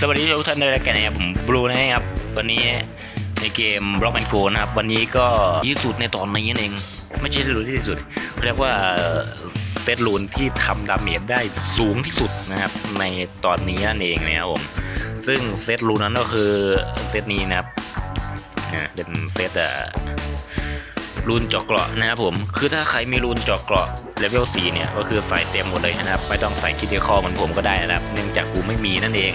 สวัสดีทุกท่านด้วยแล้วกันนะครับผมบลูนะครับวันนี้ในเกมบล็อกแมนโกนะครับ วันนี้ก็ที่สุดในตอนนี้นั่นเอง ไม่ใช่ที่สุดที่สุดเรียกว่าเซตลูนที่ทำดาเมจได้สูงที่สุดนะครับ ในตอนนี้นั่นเองนะครับผมซึ่งเซตลูนนั้นก็คือเซตนี้นะครับเป็นเซตอะรูนจาะเกราะนะครับผม คือถ้าใครมีรูนจาะเกราะเลเวล4เนี่ย ก็คือใส่เต็มหมดเลยนะครับ ไม่ต้องใส่คิดคอเหมือนผมก็ได้นะครับ เนื่องจากกูไม่มีนั่นเอง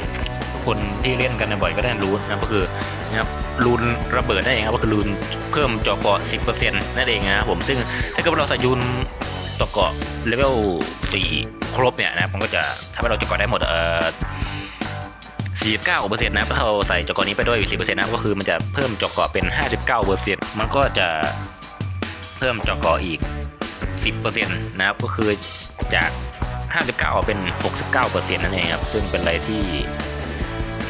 คนที่เล่นกันบ่อยก็ได้รู้นะครับก็คือนะครับรูนระเบิดนั่นเองครับก็คือรูนเพิ่มเจาะเกราะ 10%นั่นเองนะครับผมซึ่งถ้าเกิดว่าเราใส่ยูนจาะเกาะเลเวล4ครบเนี่ยนะครับมันก็จะทำให้เราจาะเกาะได้หมดเอ่อ49%นะถ้าเราใส่จาะเกราะนี้ไปด้วย10%นะก็คือมันจะเพิ่มเจาะเกราะเป็น 59%มันก็จะเพิ่มจอกออีก 10%นะครับก็คือจาก 59 เป็น 69%นั่นเองครับ ซึ่งเป็นอะไรที่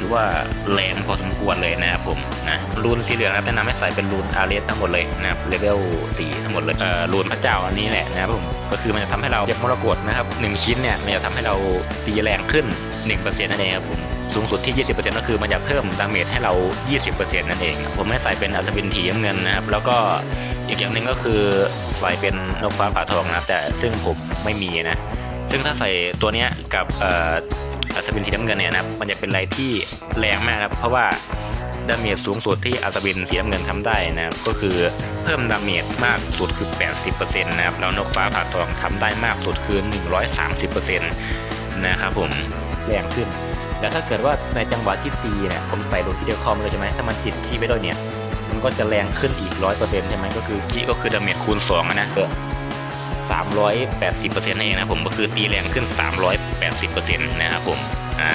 ถือว่าแรงพอสมควรเลยนะครับผมนะรูนสีเหลืองครับแนะนำให้ใส่เป็นรูนอาร์เรสทั้งหมดเลยนะครับเลเวล4ทั้งหมดเลยเอ่อรูนพระเจ้าอันนี้แหละนะครับผมก็คือมันจะทำให้เราเก็บมรกตนะครับ1ชิ้นเนี่ยมันจะทำให้เราตีแรงขึ้น 1%นั่นเองครับผมสูงสุดที่ 20%ก็คือมันจะเพิ่มดาเมจให้เรา 20%นั่นเอง ผมไม่ใส่เป็นอัศวินถีเงินนะครับ แล้วก็อีกอย่างหนึ่งก็คือใส่เป็นนกฟ้าผ่าทองนะครับ แต่ซึ่งผมไม่มีนะ ซึ่งถ้าใส่ตัวเนี้ยกับ อัศวินสีน้ำเงินเนี่ยนะครับมันจะเป็นอะไรที่แรงมากครับเพราะว่าดาเมจสูงสุดที่อัศวินสีน้ำเงินทำได้นะครับก็คือเพิ่มดาเมจมากสุดคือ 80%นะครับแล้วนกฟ้าผ่าทองทำได้มากสุดคือ 130%นะครับผมแรงขึ้น แล้วถ้าเกิดว่าในจังหวะที่ตีเนี่ยผมใส่โดนที่เดียวคอมเลยใช่ไหมถ้ามันติดคีย์ไปด้วยเนี่ยมันก็จะแรงขึ้นอีกร้อยเปอร์เซ็นต์ใช่ไหมก็คือคีย์ก็คือดาเมจคูณสองอะนะสามร้อยแปดสิบเปอร์เซ็นต์เองนะผมก็คือตีแรงขึ้นสามร้อยแปดสิบเปอร์เซ็นต์นะครับผมอ่า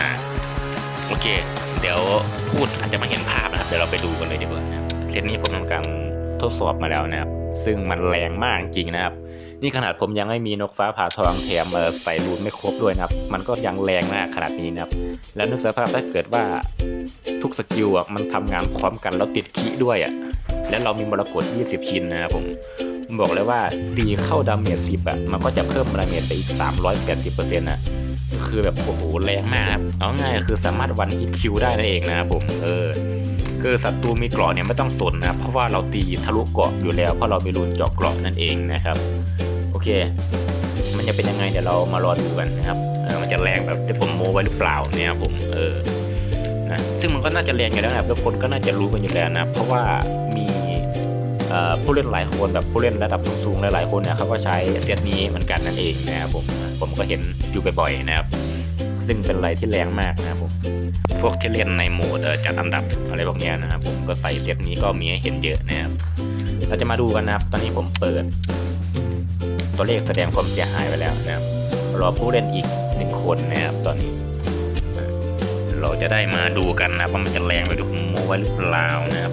โอเค เดี๋ยวพูดอาจจะไม่เห็นภาพนะครับเดี๋ยวเราไปดูกันเลยดีกว่านะครับเซตนี้ผมทำการทดสอบมาแล้วนะครับ ซึ่งมันแรงมากจริงนะครับ นี่ขนาดผมยังไม่มีนกฟ้าผ่าทองแถมเอ่อใส่รูนไม่ครบด้วยนะครับ มันก็ยังแรงมากขนาดนี้นะครับ แล้วนึกสภาพถ้าเกิดว่าทุกสกิลอะมันทำงานพร้อมกันแล้วติดคีด้วยอะ แล้วเรามีมรกต20 ชิ้นนะครับผมผมบอกเลยว่าตีเข้าดาเมจ10อะมันก็จะเพิ่มดาเมจไปอีก 380%นะ คือแบบโอ้โหแรงมากครับเอาง่ายคือสามารถวันฮิตคิวได้นั่นเองนะครับผมเออคือศัตรูมีเกราะเนี่ยไม่ต้องสนนะเพราะว่าเราตีทะลุเกราะอยู่แล้วเพราะเรามีรูนเจาะเกราะนั่นเองนะครับโอเค มันจะเป็นยังไงเดี๋ยวเรามารอดูกันนะครับเออมันจะแรงแบบที่ผมโมไว้หรือเปล่าเนี่ยครับผมเออนะซึ่งมันก็น่าจะแรงอยู่แล้วนะครับทุกคนก็น่าจะรู้กันอยู่แล้วนะเพราะว่ามี ผู้เล่นหลายคนแบบผู้เล่นระดับสูงๆหลายๆคนเนี่ยเขาก็ใช้เซตนี้เหมือนกันนั่นเองนะครับผมผมก็เห็นอยู่บ่อยๆนะครับ ซึ่งเป็นอะไรที่แรงมากนะครับผมพวกที่เล่นในโหมดจัดอันดับอะไรพวกนี้นะครับผมก็ใส่เซตนี้ก็มีให้เห็นเยอะนะครับเราจะมาดูกันนะครับ ตอนนี้ผมเปิด ตัวเลขแสดงความเสียหายไปแล้วนะครับรอผู้เล่นอีกหนึ่งคนนะครับตอนนี้ เราจะได้มาดูกันนะว่ามันจะแรงไปดูผมโมไว้หรือเปล่านะครับ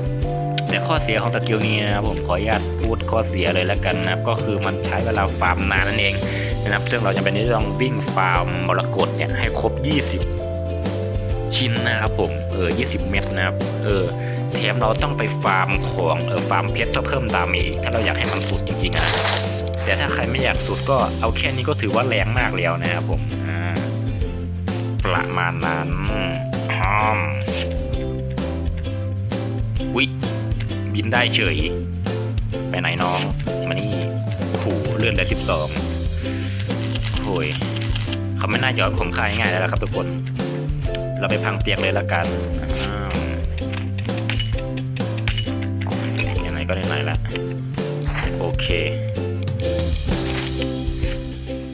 แต่ข้อเสียของสกิลนี้นะครับผมขออนุญาตพูดข้อเสียเลยแล้วกันนะครับก็คือมันใช้เวลาฟาร์มนานนั่นเองนะครับซึ่งเราจะเป็นที่ต้องวิ่งฟาร์มมรกตเนี่ยให้ครบ 20 ชิ้นนะครับผมเออ 20 เม็ดนะครับเออแถมเราต้องไปฟาร์มของเออฟาร์มเพชรเพื่อเพิ่มดาเมจถ้าเราอยากให้มันสุดจริงๆนะแต่ถ้าใครไม่อยากสุดก็เอาแค่นี้ก็ถือว่าแรงมากแล้วนะครับผมอ่าประมาณนั้นอ้อม บินได้เฉย ไปไหนน้อง มานี่โอ้โหเลื่อนเลยสิบสองโอ้ยเขาไม่น่าจะเอาผมค่ายง่ายแล้วครับทุกคน เราไปพังเตียงเลยละกันอ้าวไหนๆก็ไหนๆละโอเค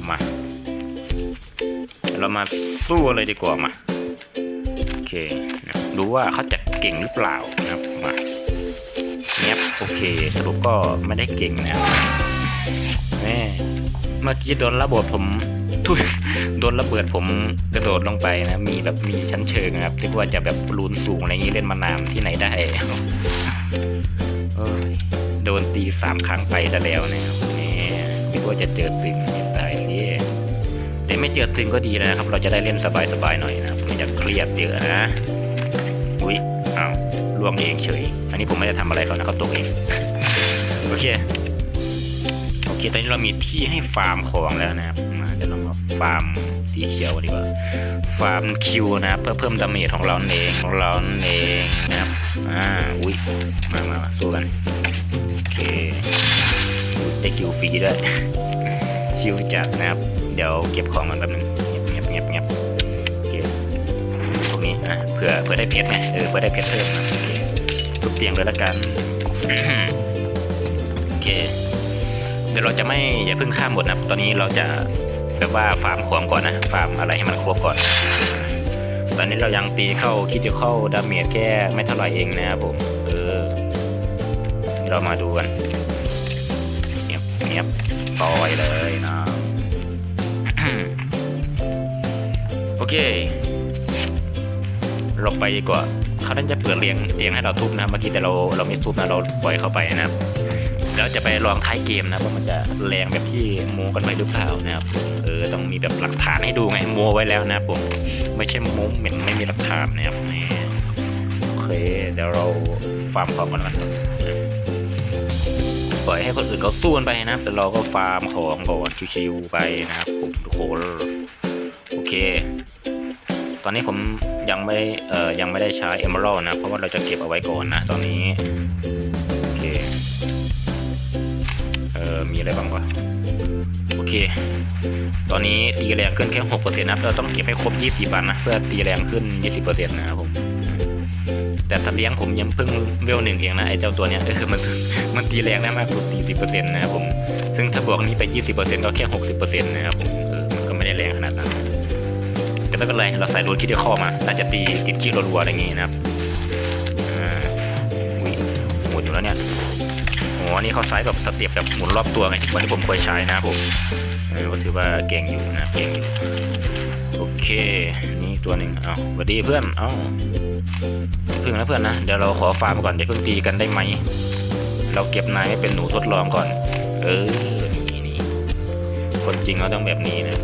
มา เรามาสู้เลยดีกว่ามา โอเค ดูว่าเขาจะเก่งหรือเปล่านะครับ โอเค สรุปก็ไม่ได้เก่งนะครับแม่เมื่อกี้โดนระเบิดผมทุยโดนระเบิดผมกระโดดลงไปนะ มีแบบมีชั้นเชิงนะครับที่ว่าจะแบบรูนสูงอะไรอย่างนี้เล่นมานานที่ไหนได้เอ้ยโดนตีสามครั้งไปซะแล้วนะครับนี่คิดว่าจะเจอตึงตายสิแต่ไม่เจอตึงก็ดีนะครับ เราจะได้เล่นสบายๆหน่อยนะไม่จะเครียดเยอะนะ อุ้ยอ้าวล่วงเองเฉย อันนี้ผมไม่ได้ทำอะไรเขานะเขาตกเองโอเคโอเคตอนนี้เรามีที่ให้ฟาร์มของแล้วนะครับเดี๋ยวเรามาฟาร์มสีเขียวดีกว่าฟาร์มคิวนะครับเพื่อเพิ่มดาเมจของเราเองของเราเองนะครับอ่าอุ้ยมามามาสู้กันโอเคได้คิวฟรีด้วยชิวจัดนะครับ เดี๋ยวเก็บของมันแป๊บนึงเงียบเงียบเงียบเก็บพวกนี้อะเผื่อเผื่อได้เพชรไงเออเพื่อได้เพชรเพิ่มนะ เคทุบเตียงเลยละกัน โอเค เดี๋ยวเราจะไม่อย่าเพิ่งข้ามหมดนะ ตอนนี้เราจะแบบว่าฟาร์มของก่อนนะ ฟาร์มอะไรให้มันครบก่อน ตอนนี้เรายังตีเข้าคิดจะเข้าดาเมจแค่ไม่เท่าไหร่เองนะครับผม เออ เรามาดูกันเงียบเงียบซอยเลยนะโอเคเราไปดีกว่าเขาน่าจะ เปิดเรียงเรียงให้เราทุบนะเมื่อกี้แต่เราเราไม่ทุบนะเราปล่อยเข้าไปนะครับแล้วจะไปลองท้ายเกมนะว่ามันจะแรงแบบที่โมกันไว้หรือเปล่านะครับเออต้องมีแบบหลักฐานให้ดูไงโมไว้แล้วนะผมไม่ใช่โมเหม็นไม่มีหลักฐานนะครับนี่โอเคเดี๋ยวเราฟาร์มของกันละปล่อยให้คนอื่นเขาสู้กันไปนะแต่เราก็ฟาร์มของก่อนชิวๆไปนะครับผมทุกคนโอเค ตอนนี้ผมยังไม่เอ่อยังไม่ได้ใช้ Emerald นะ เพราะว่าเราจะเก็บเอาไว้ก่อนนะ ตอนนี้ โอเค เอ่อ มีอะไรบ้างวะโอเค ตอนนี้ตีแรงขึ้นแค่หกเปอร์เซ็นต์นะเราต้องเก็บให้ครบยี่สิบวันนะ เพื่อตีแรงขึ้นยี่สิบเปอร์เซ็นต์นะครับผมแต่สัตว์เลี้ยงผมยังเพิ่งเวลหนึ่งเองนะไอ้เจ้าตัวเนี้ยเออมันมันตีแรงได้มากกว่าสี่สิบเปอร์เซ็นต์นะครับผม ซึ่งถ้าบวกนี้ไปยี่สิบเปอร์เซ็นต์ก็แค่หกสิบเปอร์เซ็นต์นะครับผมเออมันก็ไม่ได้แรงขนาดนั้น ไม่เป็นไร เราใส่รูนคิดได้ข้อมาน่าจะตีติดขี้รัวๆอะไรอย่างงี้นะครับอุ้ยหมดอยู่แล้วเนี่ยโอ้อันนี้เขาใช้แบบสเต็ปแบบหมุนรอบตัวไงวันที่ผมเคยใช้นะครับผมเออถือว่าเก่งอยู่นะเก่งอยู่โอเค นี่ตัวหนึ่งเอาสวัสดีเพื่อนเอ้าพึ่งนะเพื่อนนะ เดี๋ยวเราขอฟาร์มก่อนอย่าเพิ่งตีกันได้ไหม เราเก็บนายให้เป็นหนูทดลองก่อน เออนี่นี่คนจริงเราต้องแบบนี้นะ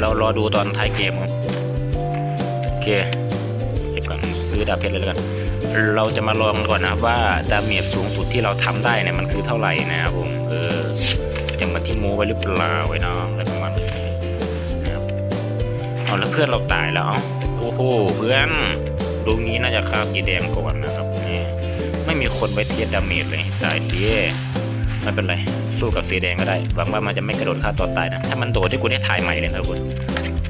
เรารอดูตอนท้ายเกมครับโอเคเก็บก่อนซื้อดาบเพชรเลยแล้วกันเราจะมาลองก่อนนะครับว่าดาเมจสูงสุดที่เราทำได้เนี่ยมันคือเท่าไหร่นะครับผมเออจะมาที่โมไว้หรือเปล่าไว้น้องอะไรประมาณนี้นะครับเอาแล้วเพื่อนเราตายแล้วโอ้โหเพื่อนดูงี้น่าจะคาสีแดงก่อนนะครับนี่ไม่มีคนไว้เทียบดาเมจเลยตายสิ ไม่เป็นไรสู้กับสีแดงก็ได้หวังว่ามันจะไม่กระโดดฆ่าตัวตายนะถ้ามันโดดที่กูได้ถ่ายใหม่เลยนะคุณ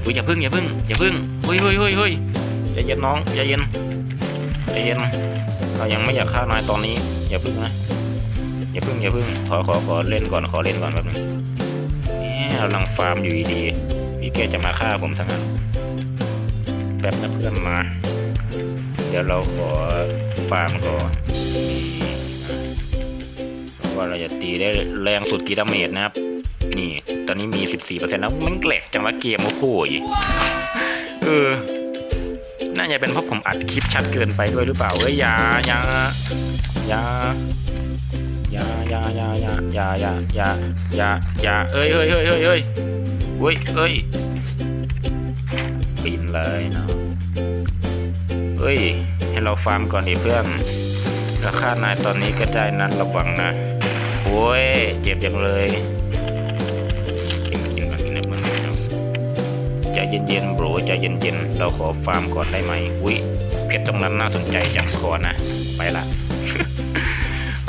อุ้ยอย่าพึ่งอย่าพึ่งอย่าพึ่งเฮ้ยเฮ้ยเฮ้ยเฮ้ยใจเย็นน้องใจเย็นใจเย็นเรายังไม่อยากฆ่านายตอนนี้อย่าพึ่งนะอย่าพึ่งอย่าพึ่งขอขอขอเล่นก่อนขอเล่นก่อนแป๊บนึงเนี่ยเราลังฟาร์มอยู่ดีๆพี่แกจะมาฆ่าผมทั้งนั้นแป๊บนะเพื่อนมา เดี๋ยวเราขอฟาร์มก่อน ว่าเราจะตีได้แรงสุดกี่ดาเมจนะครับ นี่ ตอนนี้มี 14%แล้วมันแกลกจังวะเกมโอ้โหยเออ น่าจะเป็นเพราะผมอัดคลิปชัดเกินไปด้วยหรือเปล่าเอ้ยยายายายายายายายายายายายาเอ้ยเอ้ยเอ้ยเอ้ยเอ้ยเอ้ยเอ้ยปีนเลยเนาะเอ้ย ให้เราฟาร์มก่อนดิเพื่อนราคานายตอนนี้ก็ได้นั้นระวังนะ โอ้ยเจ็บจังเลยกินกินก่อนกินะเพื่อนใจเย็นๆโบรใจเย็นๆเราขอฟาร์มก่อนได้ไหมอุ้ยเพชรตรงนั้นน่าสนใจจังขอนะไปละ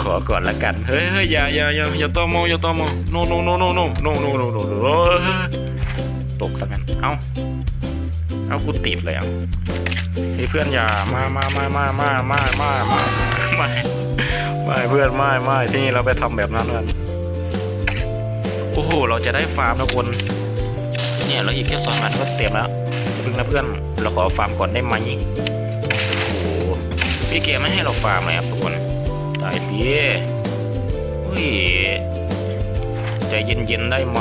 ขอก่อนละกัน เฮ้ยเฮ้ยอย่าอย่าอย่าอย่าตอมออย่าตอมอโนโนโนโนโนโนโนโนโนโนตกสักงั้น เอ้าเอากูติดเลยอะเฮ้ยเพื่อนอย่ามามามามามามามา ไม่ไม่เพื่อนไม่ไม่ที่นี่เราไปทำแบบนั้นกันโอ้โหเราจะได้ฟาร์มนะคนเนี่ยเราอีกแค่สองอันก็เต็มแล้วอย่าเพิ่งนะเพื่อนเราขอฟาร์มก่อนได้ไหมโอ้โหพี่เกมไม่ให้เราฟาร์มเลยครับทุกคนได้สิอุ้ยใจเย็นๆได้ไหม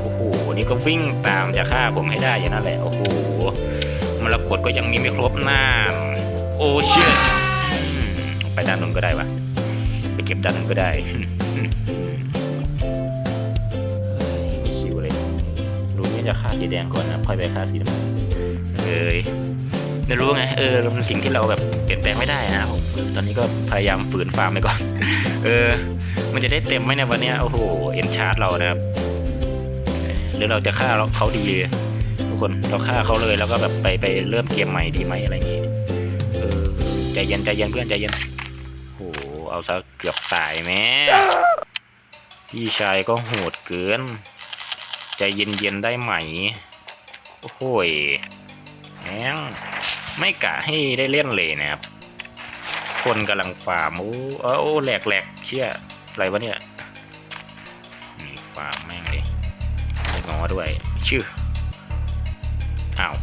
โอ้โหนี่ก็วิ่งตามจะฆ่าผมให้ได้อย่างนั้นแหละโอ้โหมรกตก็ยังมีไม่ครบหน้าโอ้เชี่ย ไปด้านนู้นก็ได้วะไปเก็บด้านนู้นก็ได้คิวเลยรู้นี่จะฆ่าสีแดงก่อนนะค่อยไปฆ่าสีดำเอ้ยไม่รู้ไงเออมันสิ่งที่เราแบบเปลี่ยนแปลงไม่ได้นะครับผมตอนนี้ก็พยายามฝืนฟาร์มไปก่อน เออ มันจะได้เต็มไหมในวันนี้โอ้โหเอ็นชาร์จเรานะครับหรือเราจะฆ่าเขาดีทุกคนเราฆ่าเขาเลยแล้วก็แบบไปไปเริ่มเกมใหม่ดีไหมอะไรอย่างงี้เออใจเย็นใจเย็นเพื่อนใจเย็น เอาซะเกือบตายแม่พี่ชายก็โหดเกิน ใจเย็นเย็นๆได้ไหม โอ้โหยแม่งไม่กะให้ได้เล่นเลยนะครับ คนกำลังฟาร์ม โอ้เอ้แหลกแหลกเชี่ยอะไรวะเนี่ยนี่ฟาร์มแม่งเลยไม่งอด้วย ชื่ออ้าว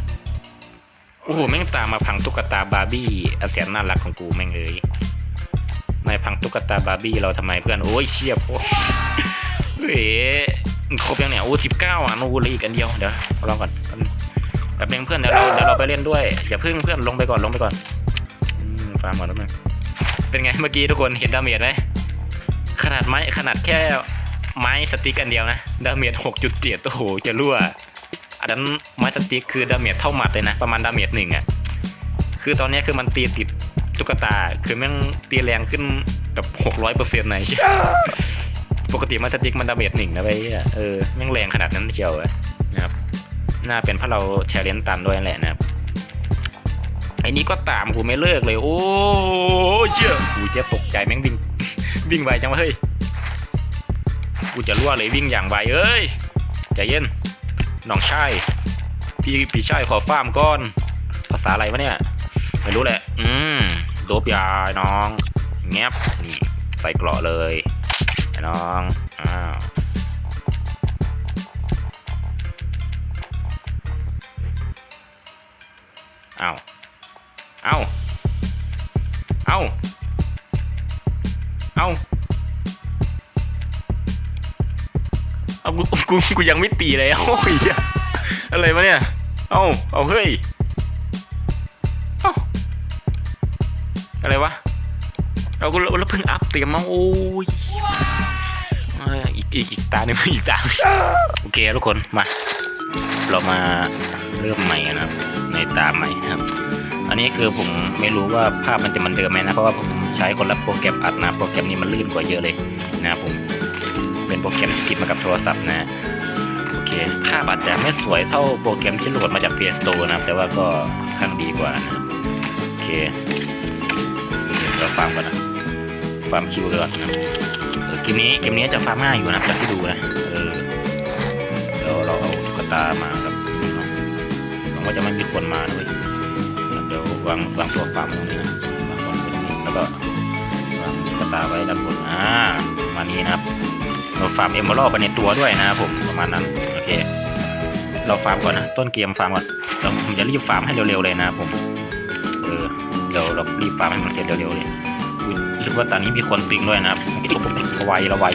โอ้โหแม่งตามมาพังตุ๊กตาบาร์บี้อาเสียนน่ารักของกูแม่งเลย นายพังตุ๊กตาบาร์บี้เราทำไมเพื่อนโอ้ยเชี่ยโอ้เฮ้ครบยังเนี่ยโอ้สิบเก้าอะโน้เลยอีกอันเดียวเดี๋ยวรอก่อนแบบนึงเพื่อนเดี๋ยวเราเดี๋ยวเราไปเล่นด้วยอย่าพึ่งเพื่อนลงไปก่อนลงไปก่อนฟาร์มก่อนแล้วมึงเป็นไงเมื่อกี้ทุกคนเห็นดาเมจไหมขนาดไม้ขนาดแค่ไม้สติ๊กอันเดียวนะดาเมจหกจุดเจ็ดโอ้โหจะรั่วอันนั้นไม้สติ๊กคือดาเมจเท่าหมัดเลยนะประมาณดาเมจหนึ่งอะคือตอนนี้คือมันตีติด ตุ๊กตา คือแม่งตีแรงขึ้นแบบหกร้อยเปอร์เซ็นต์ไหนเชียวปกติไม้สติ๊กมันดาเมจหนึ่งนะไปเออแม่งแรงขนาดนั้นเชียวอะนะครับ น่าเป็นเพราะเราแชร์เลนตันด้วยแหละนะครับไอ้นี้ก็ตามกูไม่เลิกเลย โอ้เชี่ยกูจะตกใจแม่งวิ่งวิ่งไวจังวะเฮ้ยกูจะรั่วเลยวิ่งอย่างไวเอ้ยใจเย็นน้องชายพี่พี่ชายขอฟาร์มก้อน ภาษาอะไรวะเนี่ย ไม่รู้แหละ อืม โดบยาไอ้น้องแงบนี่ใส่เกราะเลยไอ้น้องอ้าวอ้าวเอาเอาเอาเอากูกูกูยังไม่ตีเลยโอ้ยอะไรวะเนี่ย เอาเอาเฮ้ย เอากูแล้วเพิ่งอัพเตรียมมาโอ้ยอ้ยอีกอีกอีกตาหนึ่งอีกตาโอเคทุกคนมา เรามาเริ่มใหม่กันนะครับในตาใหม่ครับ อันนี้คือผมไม่รู้ว่าภาพมันจะเหมันเดิมไหมนะเพราะว่าผมใช้คนละโปรแกรมอัดนะโปรแกรมนี้มันลื่นกว่าเยอะเลยนะครับผมเป็นโปรแกรมที่ติดมากับโทรศัพท์นะโอเคภาพอาจจะไม่สวยเท่าโปรแกรมที่โหลดมาจาก Play Store นะแต่ว่าก็ค่อนข้างดีกว่านะโอเคเราฟาร์มก่อนนะ ฟาร์มคิวก่อนนะครับเกมนี้เกมนี้จะฟาร์มง่ายอยู่นะครับจากที่ดูนะเออเราเราเอาตุ๊กตามากับนี่เนาะหวังว่าจะไม่มีคนมาด้วยเดี๋ยววางวางตัวฟาร์มตรงนี้นะวางตรงไว้ตรงนี้แล้วก็วางกระตาไว้ด้านบนอ่ามานี้นะครับเราฟาร์มเอมเบอร์ไปในตัวด้วยนะครับผมประมาณนั้นโอเค เราฟาร์มก่อนนะต้นเกมฟาร์มก่อนเราผมจะรีบฟาร์มให้เร็วๆเลยนะครับผมเออเดี๋ยวเรารีบฟาร์มให้มันเสร็จเร็วๆเลย รู้ว่าตอนนี้มีคนติงด้วยนะครับระวัยระวัย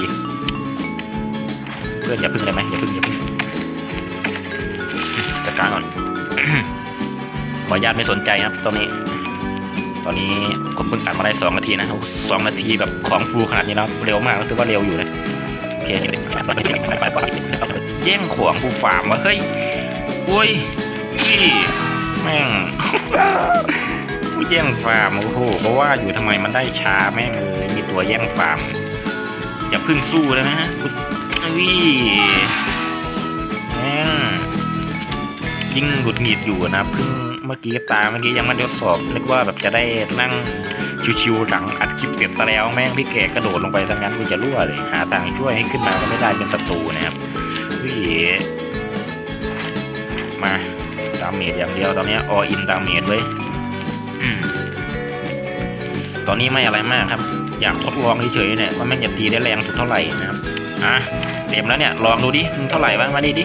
เพื่อนอย่าพึ่งได้ไหมอย่าพึ่งอย่าพึ่งจัดการก่อนขออนุญาตไม่สนใจครับตอนนี้ ตอนนี้ผมเพิ่งอัดมาได้สองนาทีนะสองนาทีแบบของฟูขนาดนี้แล้วเร็วมากก็ถือว่าเร็วอยู่นะโอเคแย่งขวางกูฟามวะเฮ้ยอุ้ยพี่แม่ง แย่งฟาร์มโอ้โหเพราะว่าอยู่ทำไมมันได้ช้าแม่งเลยมีตัวแย่งฟาร์มอย่าเพึ่งสู้เลยนะฮะกูอุ้ยแม่งยิ่งหงุดหงิดอยู่นะเพิ่งเมื่อกี้ตาเมื่อกี้ยังไมันทดสอบนึกว่าแบบจะได้นั่งชิวๆหลังอัดคลิปเสร็จซะแล้วแม่งพี่แกกระโดดลงไปทั้งนั้นกูจะรั่วเลยหาทางช่วยให้ขึ้นมาก็ไม่ได้เป็นศัตรูนะครับพี่มาดาเมจอย่างเดียวตอนนี้ออินดาเมจเลย ตอนนี้ไม่อะไรมากครับ อยากทดลองเฉยๆเนี่ยว่าแม่งจะตีได้แรงสุดเท่าไหร่นะครับอะเต็มแล้วเนี่ยลองดูดิมันเท่าไหร่บ้างมาดิดิ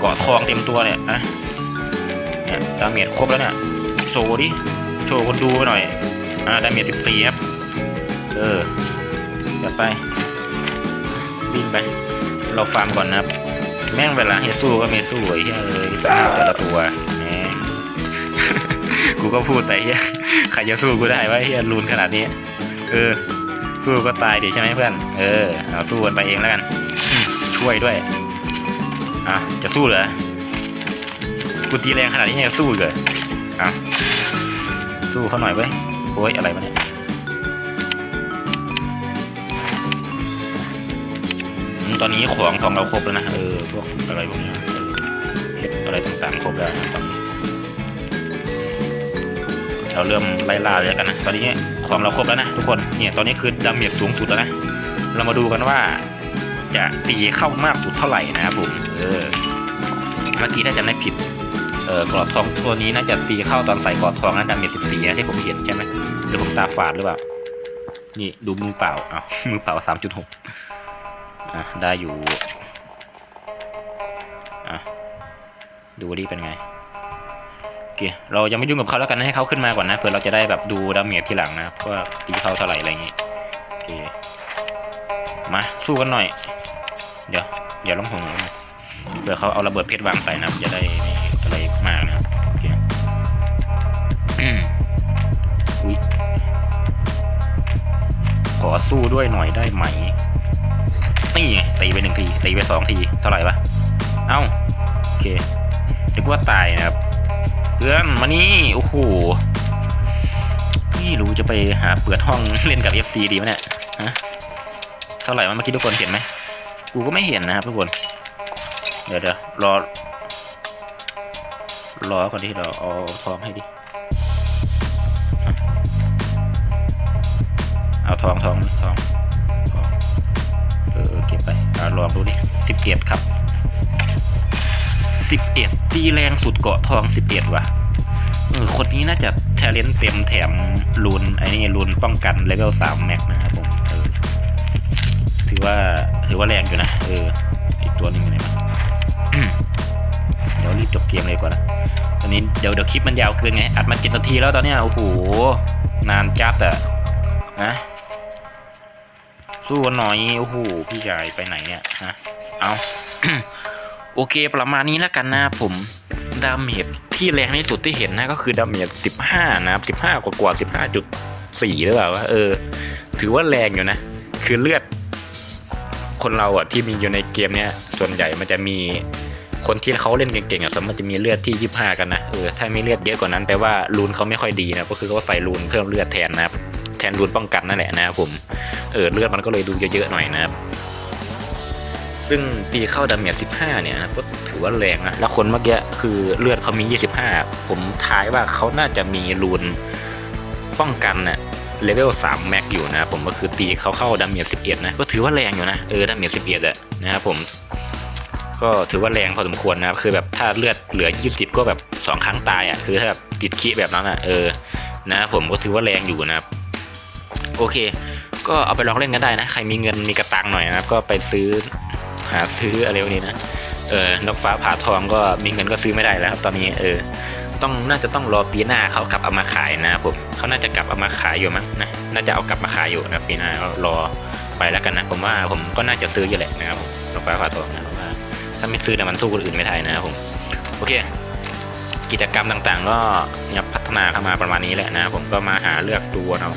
เกาะทองเต็มตัวเนี่ยนะเนี่ยดาเมจครบแล้วเนี่ยโชว์ดิโชว์คนดูหน่อยอ่าดาเมจสิบสี่ครับเออจัดไปวิ่งไป เราฟาร์มก่อนนะครับ แม่งเวลาให้สู้ก็ไม่สู้ไอ้เหี้ยเอ้ยสภาพแต่ละตัว กูก็พูดไปเฮียใครจะสู้กูได้วะเฮียรูนขนาดนี้ เออ สู้ก็ตายดิใช่ไหมเพื่อน เออเอาสู้กันไปเองแล้วกัน ช่วยด้วยอะจะสู้เหรอกูตีแรงขนาดนี้ยังจะสู้เหรออะสู้เขาหน่อยเว้ยโอ้ยอะไรวะเนี่ยตอนนี้ของของเราครบแล้วนะเออพวกอะไรพวกเนี้ยออเพชรอะไรต่างๆครบแล้วนะตอนนี้ เราเริ่มไล่ล่าเลยกันนะ ตอนนี้ของเราครบแล้วนะทุกคน เนี่ยตอนนี้คือดาเมจสูงสุดแล้วนะ เรามาดูกันว่า จะตีเข้ามากสุดเท่าไหร่นะครับผม เออ เมื่อกี้ถ้าจำไม่ผิด เออกรอบทองตัวนี้น่าจะตีเข้าตอนใส่กรอบทองนะดาเมจสิบสี่นะที่ผมเห็นใช่ไหมหรือผมตาฝาดหรือเปล่า นี่ดูมือเปล่าเอามือเปล่าสามจุดหกอะได้อยู่ อะ ดูดิเป็นไง อเคเรายังไม่ยุ่งกับเขาแล้วกันให้เขาขึ้นมาก่อนนะเผื่อเราจะได้แบบดูดาเมจทีหลังนะว่าตีเขาเท่าไหร่อะไรอย่างงี้โอเคมาสู้กันหน่อย เดี๋ยวเดี๋ยวล้มหัวหนูนะเผื่อเขาเอาระเบิดเพชรวางใส่นะจะได้อะไรมากนะครับโอเคอุ้ยขอสู้ด้วยหน่อยได้ไหมนี่ตีไปหนึ่งทีตีไปสองทีเท่าไหร่วะเอ้าโอเคนึกว่าตายนะครับ เพื่อนมานี่โอ้โหนี่รู้จะไปหาเปิดห้องเล่นกับ FC ดีไหมเนี่ยฮะเท่าไหร่วะเมื่อกี้ทุกคนเห็นไหมกูก็ไม่เห็นนะครับทุกคน เดี๋ยวเดี๋ยวรอ รอก่อนที่เราเอาทองให้ดิเอาทองทองทองทองเออเก็บไปเอลองดูดิสิบเอ็ดครับ สิบเอ็ดตีแรงสุดเกาะทองสิบเอ็ดว่ะเออคนนี้น่าจะแทเลนเต็มแถมลูนไอ้นี่ลูนป้องกันเลเวลสามแม็กนะครับผมเออถือว่าถือว่าแรงอยู่นะเอออีกตัวหนึงอยู่ไหนวะอืมเดี๋ยวรีบจบเกมเลยดีกว่านะตอนนี้เดี๋ยวเดี๋ยวคลิปมันยาวเกินไงอัดมาเจ็ดนาทีแล้วตอนเนี้ยโอ้โหนานจัดอะนะสู้กันหน่อยโอ้โหพี่ชายไปไหนเนี่ยฮะเอา โอเคประมาณนี้แล้วกันนะผมดาเมจที่แรงที่สุดที่เห็นนะก็คือดาเมจสิบห้านะครับสิบห้ากว่ากว่าสิบห้าจุดสี่หรือเปล่าวะเออ ถือว่าแรงอยู่นะ คือเลือด คนเราอะที่มีอยู่ในเกมเนี้ยส่วนใหญ่มันจะมีคนที่เขาเล่นเก่งๆอะสมมติจะมีเลือดที่ยี่ห้ากันนะเออถ้ามีเลือดเยอะกว่านั้นแปลว่ารูนเขาไม่ค่อยดีนะก็คือเขาใส่รูนเพิ่มเลือดแทนนะครับแทนรูนป้องกันนั่นแหละนะครับผมเออเลือดมันก็เลยดูเยอะๆหน่อยนะครับ ซึ่งตีเข้าดาเมจ15 เนี่ยนะก็ถือว่าแรงนะแล้วคนเมื่อกี้คือเลือดเขามี 25 ผมทายว่าเขาน่าจะมีรูนป้องกันน่ะเลเวล3แม็กอยู่นะผมก็คือตีเขาเข้าดาเมจ11 นะ ก็ถือว่าแรงอยู่นะ เออดาเมจ11อะนะครับผม ก็ถือว่าแรงพอสมควรนะครับ คือแบบถ้าเลือดเหลือ 20 ก็แบบ 2 ครั้งตายอะคือถ้าแบบติดคีแบบนั้นอะเออนะผมก็ถือว่าแรงอยู่นะครับโอเค ก็เอาไปลองเล่นกันได้นะ ใครมีเงินมีกระตังหน่อยนะครับ ก็ไปซื้อ หาซื้ออะไรพวกนี้นะเออนกฟ้าผ่าทองก็มีเงินก็ซื้อไม่ได้แล้วครับตอนนี้เออต้องน่าจะต้องรอปีหน้าเขากลับเอามาขายนะครับผมเขาน่าจะกลับเอามาขายอยู่มั้งนะน่าจะเอากลับมาขายอยู่นะปีหน้าก็รอไปแล้วกันนะผมว่าผมก็น่าจะซื้ออยู่แหละนะครับผมนกฟ้าผ่าทองนะเพราะว่าถ้าไม่ซื้อเนี่ยมันสู้คนอื่นไม่ได้นะครับผมโอเคกิจกรรมต่างๆ ก็เนี่ยพัฒนาเข้ามาประมาณนี้แหละนะผมก็มาหาเลือกดูเนาะ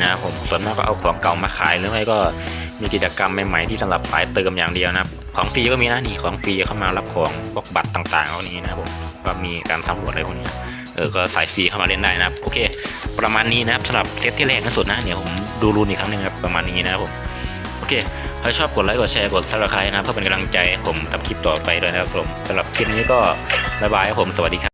นะครับผมส่วนมากก็เอาของเก่ามาขายหรือไม่ก็มีกิจกรรมใหม่ๆที่สำหรับสายเติมอย่างเดียวนะครับของฟรีก็มีนะนี่ของฟรีเข้ามารับของพวกบัตรต่างๆพวกนี้นะครับผมก็มีการสำรวจอะไรพวกนี้เออก็สายฟรีเข้ามาเล่นได้นะครับโอเค ประมาณนี้นะครับสำหรับเซตที่แรกที่สุดนะเดี๋ยวผมดูรูนอีกครั้งหนึงครับประมาณนี้นะครับผมโอเคถ้าชอบกดไลค์กดแชร์กดซับสไครต์นะเพื่อเป็นกำลังใจให้ผมทำคลิปต่อไปด้วยนะครับผมสำหรับคลิปนี้ก็บ๊ายบายครับผมสวัสดีครับ